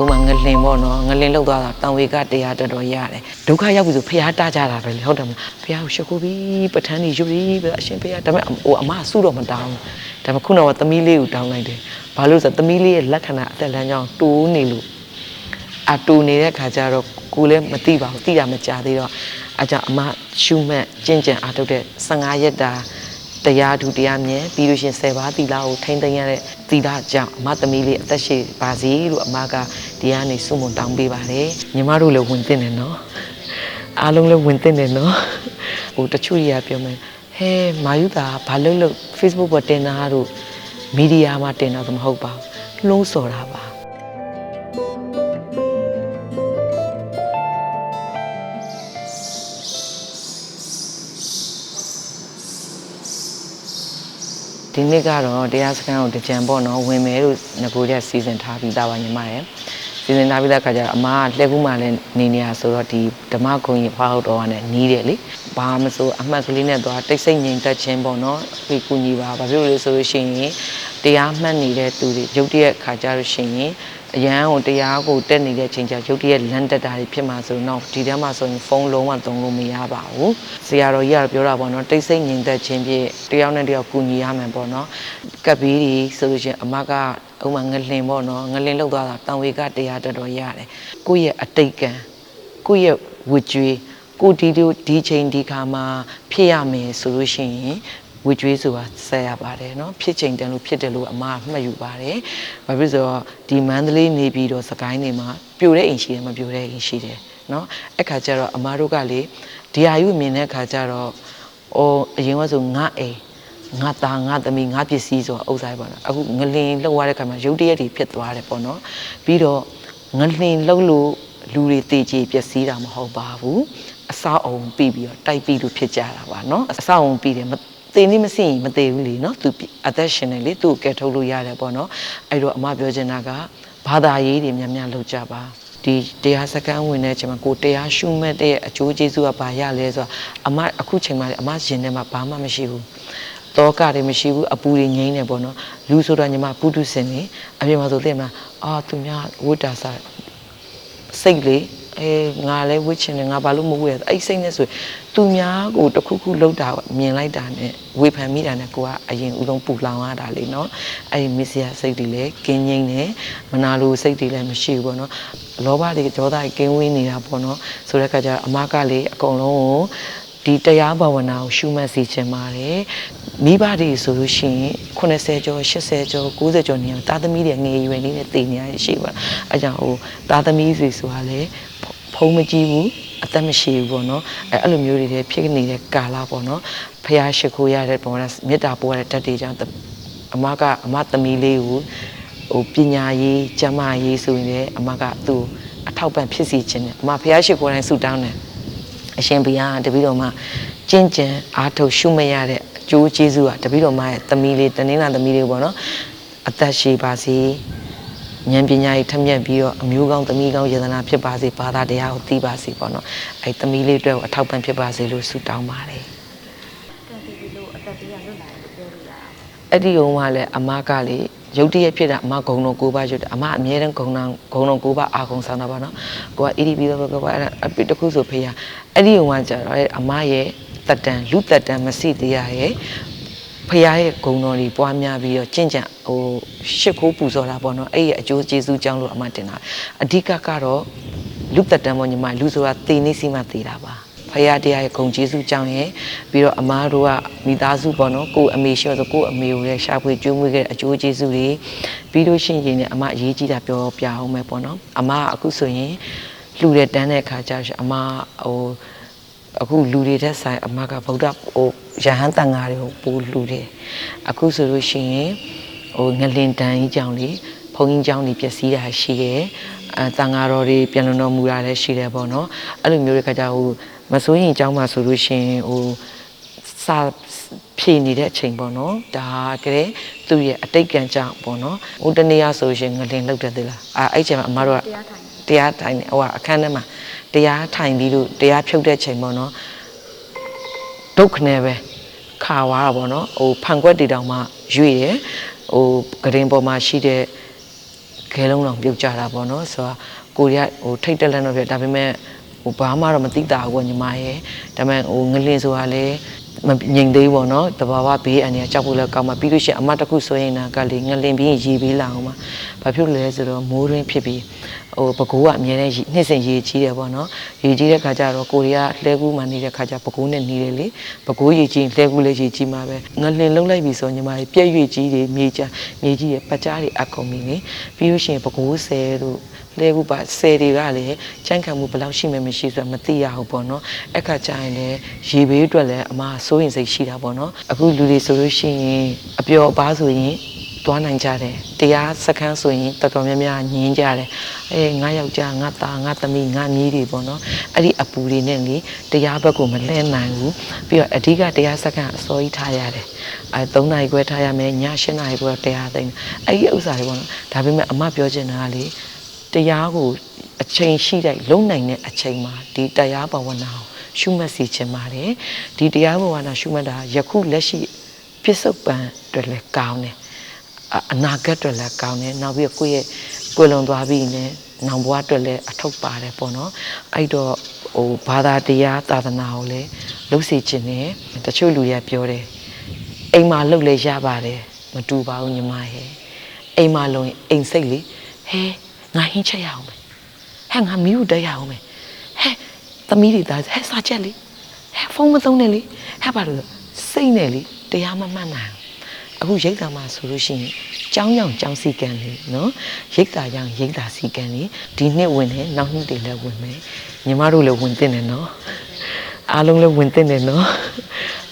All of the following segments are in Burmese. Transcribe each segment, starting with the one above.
ဥမာငလင်ပေါ့နော်ငလင်လောက်သွားတာတန်ဝေကတရားတော်တော်ရတယ်ဒုက္ခရောက်ပြီဆိုဖះတားကြတာပဲလေဟုတ်တယ်မလားဖះကိုရှ िख ိုးပြီးပဋ္ဌာန်းကြီးယူပြီးပဲအရှင်ဖះဒါပေမဲ့ဟိုအမကစုတော့မတောင်းဘူးဒါပေမဲ့ခုနကသမီးလေးကိုတောင်းလိုက်တယ်ဘာလို့လဲဆိုတော့သမီးလေးရဲ့လက္ခဏာအသက်လမ်းကြောင်းတိုးနေလို့အတူနေတဲ့ခါကျတော့ကိုယ်လည်းမသိပါဘူးသိတာမကြသေးတော့အကြောင်းအမရှုမှတ်ကျင့်ကြံအားထုတ်တဲ့15ရက်တာ တရားဒုတရားမြင်ပြီးလို့ရှရင်10ပါးသီလကိုထိမ့်သိမ်းရတဲ့သီလကြောင့်အမသမီးလေးအသက်ရှိပါစေလို့အမကဒီကနေစုမွန်တောင်းပေးပါတယ်ညီမတို့လည်းဝင်သင့်တယ်နော်အားလုံးလည်းဝင်သင့်တယ်နော်ဟိုတချို့ကြီးကပြောမယ်ဟဲမာယူတာဘာလို့လို့ Facebook ပေါ်တင်တာတို့မီဒီယာမှာတင်တာတော့မဟုတ်ပါဘူးလုံးစော်တာပါ ဒီနေ့ကတော့တရားစခန်းကိုတကြံပေါ့နော်ဝင်မယ်လို့ငကိုရက်စီစဉ်ထားပြီးသားပါညီမရဲ့ စီစဉ်ထားပြီးသားခါကျတော့အမကလှည့်ကူးမှလည်းနေနေရဆိုတော့ဒီဓမ္မဂုံကြီးဖွားဟုတ်တော်ကလည်းနီးတယ်လေဘာမဆိုအမှတ်ကလေးနဲ့တော့တိတ်ဆိတ်ငြိမ်သက်ခြင်းပေါ့နော်ဒီကူညီပါဘာဖြစ်လို့လဲဆိုလို့ရှိရင်တရားမှတ်နေတဲ့သူတွေရုပ်တရက်ခါကြလို့ရှိရင်အရန်ကိုတရားကိုတက်နေတဲ့ချိန်ကျရုပ်တရက်လမ်းတက်တာတွေဖြစ်မှာဆိုတော့ဒီထဲမှာဆိုရင်ဖုန်းလုံးဝသုံးလို့မရပါဘူးဆရာတော်ကြီးကတော့ပြောတာပေါ့နော်တိတ်ဆိတ်ငြိမ်သက်ခြင်းဖြင့်တယောက်နဲ့တယောက်ကူညီရမယ်ပေါ့နော်ကပ်ပြီးဒီဆိုလို့ရှိရင်အမက ဥမာငလင်ပေါ့နော်ငလင်လောက်သွားတာတန်ဝေကတရားတော်တော်ရတယ်ကိုယ့်ရဲ့အတိတ်ကံကိုယ့်ရဲ့ဝကြွေးကိုဒီလိုဒီချိန်ဒီခါမှာဖြစ်ရမယ်ဆိုလို့ရှိရင်ဝကြွေးဆိုတာဆက်ရပါတယ်เนาะဖြစ်ချိန်တန်လို့ဖြစ်တယ်လို့အမကမှတ်ယူပါတယ်ဘာဖြစ်လို့ဆိုတော့ဒီမန္တလေးနေပြီးတော့စကိုင်းနေမှာပြိုတဲ့အိမ်ရှိတယ်မပြိုတဲ့အိမ်ရှိတယ်เนาะအဲ့ခါကျတော့အမတို့ကလေဒီဟာယူမြင်တဲ့ခါကျတော့ဟိုအရင်ကဆိုငါအိမ် ငါသားငါသမီးငါပစ္စည်းဆိုတာဥစ္စာပဲပေါ့နော်အခုငလင်လှုပ်ရတဲ့ခါမှာရုပ်တရက်တွေဖြစ်သွားတယ်ပေါ့နော်ပြီးတော့ငလင်လှုပ်လို့လူတွေတေချေပျက်စီးတာမဟုတ်ပါဘူးအဆောက်အုံပြီးပြီးတော့တိုက်ပြီးလို့ဖြစ်ကြတာပါနော်အဆောက်အုံပြီးတယ်တေနေမစင်မသေးဘူးလေနော်သူအသက်ရှင်နေလေသူ့ကိုကဲထုတ်လို့ရတယ်ပေါ့နော်အဲ့တော့အမပြောချင်တာကဘာသာရေးတွေများများလောက်ကြပါဒီတရားစကန်းဝင်တဲ့ချိန်မှာကိုတရားရှုမဲ့တဲ့အကျိုးကျေးဇူးကဘာရလဲဆိုတော့အမအခုချိန်မှာလေအမရှင်ထဲမှာဘာမှမရှိဘူး တောကတွေမရှိဘူးအပူတွေငိမ့်နေပေါ့နော်လူဆိုတော့ညီမပုထုစင်နေအပြင်မှာဆိုသိမလားအာသူများဝိတ္တာစာစိတ်လေအဲငါလည်းဝစ်ချင်တယ်ငါဘာလို့မဝစ်ရအဲ့စိတ်နဲ့ဆိုသူများကိုတစ်ခုခုလောက်တာမြင်လိုက်တာနဲ့ဝေဖန်မိတာနဲ့ကိုကအရင်ဦးဆုံးပူလောင်ရတာလေနော်အဲ့ဒီမစ္စရာစိတ်တွေလည်းကင်းငိမ့်တယ်မနာလိုစိတ်တွေလည်းမရှိဘူးပေါ့နော်လောဘတွေဒေါသတွေကင်းဝေးနေတာပေါ့နော်ဆိုတဲ့အခါကျတော့အမကလေအကုန်လုံးကို ဒီတရားဘာဝနာကိုရှုမှတ်စီခြင်းပါတယ်မိဘတွေဆိုလို့ရှိရင်80ကျော်80ကျော်90ကျော်နေအောင်တာသမီတွေငယ်ရွယ်လေးနဲ့တည်နေရရှိပါအဲကြောင့်ဟိုတာသမီတွေဆိုတာလေဖုံးမကြည့်ဘူးအသက်မရှိဘူးပေါ့နော်အဲအဲ့လိုမျိုးတွေဖြစ်နေတဲ့ကာလပေါ့နော်ဖះရှိခိုးရတဲ့ပုံကမေတ္တာပို့ရတဲ့တတ်တွေကြောင့်အမကအမသမီးလေးကိုဟိုပညာရေးကျမ်းမာရေးဆိုရင်လည်းအမကသူ့အထောက်ပံ့ဖြစ်စီခြင်းနဲ့အမဖះရှိခိုးတိုင်းဆူတောင်းတယ် အရှင်ဘုရားတပည့်တော်မှာကျင့်ကြံအားထုတ်ရှုမရတဲ့အကျိုးကျေးဇူးကတပည့်တော်မှာရဲ့သမီးလေးတနင်္လာသမီးလေးပေါ့နော်အသက်ရှိပါစေဉာဏ်ပညာရေးထက်မြက်ပြီးတော့အမျိုးကောင်းသမီးကောင်းယတနာဖြစ်ပါစေဘာသာတရားကိုသိပါစေပေါ့နော်အဲသမီးလေးအတွက်ကိုအထောက်ပံ့ဖြစ်ပါစေလို့ဆုတောင်းပါတယ်ကံတည်ပြီးလို့အသက်တရားလွတ်လာတယ်လို့ပြောလို့ရအောင်အဲ့ဒီုံကလည်းအမကလေ ရုတ်တရက်ဖြစ်တာအမဂုံတော်ကိုပါရွတ်တယ်အမအမြဲတမ်းဂုံတော်ဂုံတော်ကိုပါအာဂုံဆောင်တာပါနော်ကိုက EDP တော့ကိုကအဲ့ဒါအပိတခုဆိုဖေးရအဲ့ဒီုံကကြတော့အမရဲ့တက်တန်လူတက်တန်မစိတရားရဲ့ဖះရဲ့ဂုံတော်တွေပွားများပြီးတော့ကျင့်ကြံဟိုရှစ်ခိုးပူဇော်တာပေါ့နော်အဲ့ရဲ့အကျိုးကျေးဇူးကြောင့်လို့အမတင်တာအဓိကကတော့လူတက်တန်ပေါ့ညီမလူဆိုတာတည်နေစီမှတည်တာပါ ဖရာတရားရဲ့ဂုံကျေးဇူးကြောင့်ရဲ့ပြီးတော့အမားတို့ကမိသားစုပေါ့နော်ကိုယ်အမေရှိတော့ဆိုကိုယ်အမေကိုလည်းရှာဖွေကြိုးမွေးခဲ့တဲ့အကျိုးကျေးဇူးတွေပြီးလို့ရှိရင်လည်းအမအရေးကြီးတာပြောပြအောင်မယ်ပေါ့နော်အမကအခုဆိုရင်လှူတဲ့တန်းတဲ့အခါကျတော့အမဟိုအခုလူတွေတဲ့ဆိုင်အမကဗုဒ္ဓဟိုရဟန်းတန်ဃာတွေကိုပို့လှူတယ်အခုဆိုလို့ရှိရင်ဟိုငလင်တန်ကြီးကြောင့်လေဘုန်းကြီးကျောင်းတွေပျက်စီးတာရှိရဲ့အဲတန်ဃာတော်တွေပြန်လုံတော်မူတာလည်းရှိတယ်ပေါ့နော်အဲ့လိုမျိုးတွေခါကြဟို မစိုးရင်ကျောင်းမှာဆိုလို့ရှိရင်ဟိုစာဖြည့်နေတဲ့အချိန်ပေါ့နော်ဒါကလေးသူ့ရဲ့အတိတ်ကံကြောင့်ပေါ့နော်ဟိုတနေ့ရဆိုရှင်ငလင်လောက်တယ်သလားအဲအဲ့ချိန်မှာအမတို့ကတရားထိုင်တရားထိုင်နေဟိုကအခန်းထဲမှာတရားထိုင်ပြီးလို့တရားဖြုတ်တဲ့ချိန်ပေါ့နော်ဒုက္ခနဲ့ပဲခါသွားတာပေါ့နော်ဟိုဖန်ခွက်တီတောင်မှရွေ့ရယ်ဟိုဂရင်ပေါ်မှာရှိတဲ့ဂခဲလုံးတော့ပြုတ်ကြတာပေါ့နော်ဆိုတော့ကိုရီးယားဟိုထိတ်တက်လက်တော့ပြဒါပေမဲ့ ဟိုဘာမှတော့မသိတာဘူးညီမရဲ့ဒါပေမဲ့ဟိုငလင်ဆိုတာလည်းမငြိမ်သေးဘူးပေါ့နော်တဘာဝဘေးအန္တရာယ်ကြောက်ဖို့လည်းကောင်းမှာပြီးလို့ရှိရင်အမတစ်ခုဆိုရင်နာကလေငလင်ပြီးရင်ရေပေးလာအောင်ပါဘာဖြစ်လို့လဲဆိုတော့မိုးရင်းဖြစ်ပြီးဟိုပကူကအမြဲတမ်းရေနှစ်စဉ်ရေကြီးတယ်ပေါ့နော်ရေကြီးတဲ့ခါကျတော့ကိုရီးယားလှဲကူးမှနေတဲ့ခါကျပကူနဲ့နေတယ်လေပကူရေကြီးလှဲကူးလည်းရေကြီးမှာပဲငလင်လုံးလိုက်ပြီဆိုညီမကြီးပြက်ရွေကြီးတွေမြေချမြေကြီးရဲ့ပတ်ကြားတွေအကုန်ပြီလေပြီးလို့ရှိရင်ပကူဆဲတို့ လဲကူပါဆယ်တွေကလည်းကြမ်းခံမှုဘယ်လောက်ရှိမှမရှိဆိုတာမသိရဘူးပေါ့နော်အဲ့ခါကျရင်လည်းရေဘေးအတွက်လည်းအမစိုးရင်စိတ်ရှိတာပေါ့နော်အခုလူတွေဆိုလို့ရှိရင်အပျော်အပါးဆိုရင်သွားနိုင်ကြတယ်တရားစခန်းဆိုရင်တော်တော်များများညင်းကြတယ်အေးငါယောက်ျားငါသားငါသမီးငါမြေးတွေပေါ့နော်အဲ့ဒီအပူတွေနဲ့လေတရားဘက်ကိုမလဲနိုင်ဘူးပြီးတော့အဓိကတရားစခန်းအစောကြီးထားရတယ်အဲ3နာရီခွဲထားရမယ်ည7နာရီခွဲတရားသိမ်းအဲ့ဒီဥစ္စာတွေပေါ့နော်ဒါပေမဲ့အမပြောချင်တာကလေ တရားကိုအချိန်ရှိတဲ့လုံနိုင်တဲ့အချိန်မှာဒီတရားဘဝနာကိုရှုမှတ်စီခြင်းပါတယ်ဒီတရားဘဝနာရှုမှတ်တာယခုလက်ရှိပြစ္ဆုတ်ပံအတွက်လည်းကောင်းတယ်အအနာဂတ်အတွက်လည်းကောင်းတယ်နောက်ပြီးတော့ကိုယ့်ရဲ့ကိုယ်လွန်သွားပြီးရင်နောင်ဘဝအတွက်လည်းအထောက်ပါတယ်ပေါ့နော်အဲ့တော့ဟိုဘာသာတရားသာသနာကိုလည်းလှုပ်စီခြင်းနဲ့တချို့လူတွေကပြောတယ်အိမ်မှာလှုပ်လေရပါတယ်မတူပါဘူးညီမရဲ့အိမ်မှာလုံရင်အိမ်စိတ်လေဟဲ ငါဟင်းချက်ရအောင်မယ်ဟဲ့ငါမီးကိုတက်ရအောင်မယ်ဟဲ့သမီးတွေသားဟဲ့စာချက်လေဟဲ့ဖုန်းမသုံးနဲ့လေဟဲ့ပါလို့စိတ်နဲ့လေတရားမမှတ်နိုင်ဘူးအခုရိတ်တာမှာဆိုလို့ရှိရင်ကြောင်းကြောင်ကြောင်းစီကံလေနော်ရိတ်တာကြောင်ရိတ်တာစီကံလေဒီနှစ်ဝင်တယ်နောက်နှစ်တွေလည်းဝင်မယ်ညီမတို့လည်းဝင်တင်တယ်နော်အားလုံးလည်းဝင်တင်တယ်နော်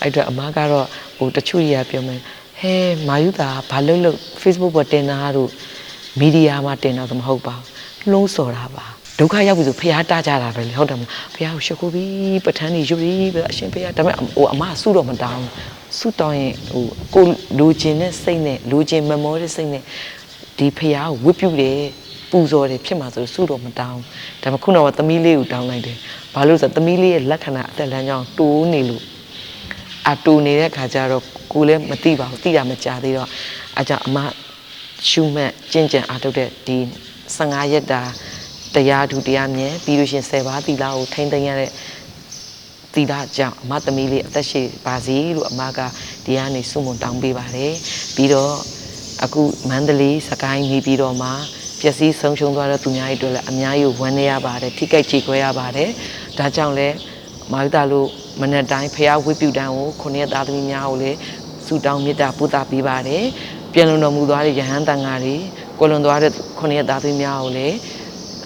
အဲ့တော့အမကတော့ဟိုတချို့ကြီးကပြောမယ်ဟဲမာယုတာဘာလို့လို့ Facebook ပေါ်တင်တာတို့ မီဒီယာမှာတင်တော့မဟုတ်ပါဘူးလှုံးစော်တာပါဒုက္ခရောက်ပြီဆိုဖះတားကြတာပဲလေဟုတ်တယ်မလားဖះကိုရှ िख ိုးပြီးပဋ္ဌာန်းကြီးယူပြီးပဲအရှင်ဖះဒါပေမဲ့ဟိုအမဆုတော့မတောင်းဆုတောင်းရင်ဟိုကိုလူချင်းနဲ့စိတ်နဲ့လူချင်းမမောတဲ့စိတ်နဲ့ဒီဖះကိုဝတ်ပြုတယ်ပူဇော်တယ်ဖြစ်မှာဆိုဆုတော့မတောင်းဒါပေမဲ့ခုနကသမီးလေးကိုတောင်းလိုက်တယ်ဘာလို့ဆိုသမီးလေးရဲ့လက္ခဏာအသက်လမ်းကြောင်းတိုးနေလို့အတူနေတဲ့ခါကျတော့ကိုယ်လည်းမသိပါဘူးသိတာမကြသေးတော့အကြောင်းအမ ရှုမှတ်ကြင်ကြံအားထုတ်တဲ့ဒီ15ရက်တာတရားဒုတရားမြဲပြီးလို့ရှရင်10ပါးသီလကိုထိမ့်သိမ်းရတဲ့သီလကြောင့်အမသမီးလေးအသက်ရှိပါစေလို့အမကဒီကနေဆုမွန်တောင်းပေးပါတယ်ပြီးတော့အခုမန္တလေးစကိုင်းနေပြီးတော့မှပျက်စီးဆုံးရှုံးသွားတဲ့သူများတွေအတွက်လည်းအများကြီးဝမ်းနည်းရပါတယ်ထိကြိုက်ကြေခွဲရပါတယ်ဒါကြောင့်လည်းမာယုတာလို့မနေ့တိုင်းဖះဝိပုတန်ကိုခုနှစ်သားသမီးများကိုလည်းဆုတောင်းမေတ္တာပို့တာပေးပါတယ် ပြန်လုံတော်မူသွားတဲ့ယဟန်တန်ဃာတွေကိုလွန်သွားတဲ့ခုနှစ်သားသမီးများကိုလည်း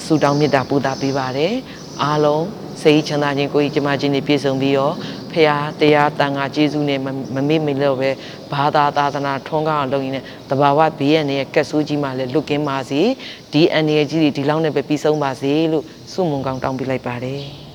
ဆုတောင်းမေတ္တာပို့တာပေးပါတယ်အားလုံးစိတ်ချမ်းသာခြင်းကိုယ်ကြီးကျမခြင်းတွေပြည့်စုံပြီးတော့ဖះတရားတန်ဃာကျေးဇူးနဲ့မမမေ့မလို့ပဲဘာသာသာသနာထွန်းကားအောင်လုပ်ရင်းနဲ့တဘာဝဘေးရန်ရဲ့ကက်ဆိုးကြီးမှလည်းလွတ်ကင်းပါစေဒီအန်ရကြီးတွေဒီလောက်နဲ့ပဲပြီးဆုံးပါစေလို့ဆုမွန်ကောင်းတောင်းပေးလိုက်ပါတယ်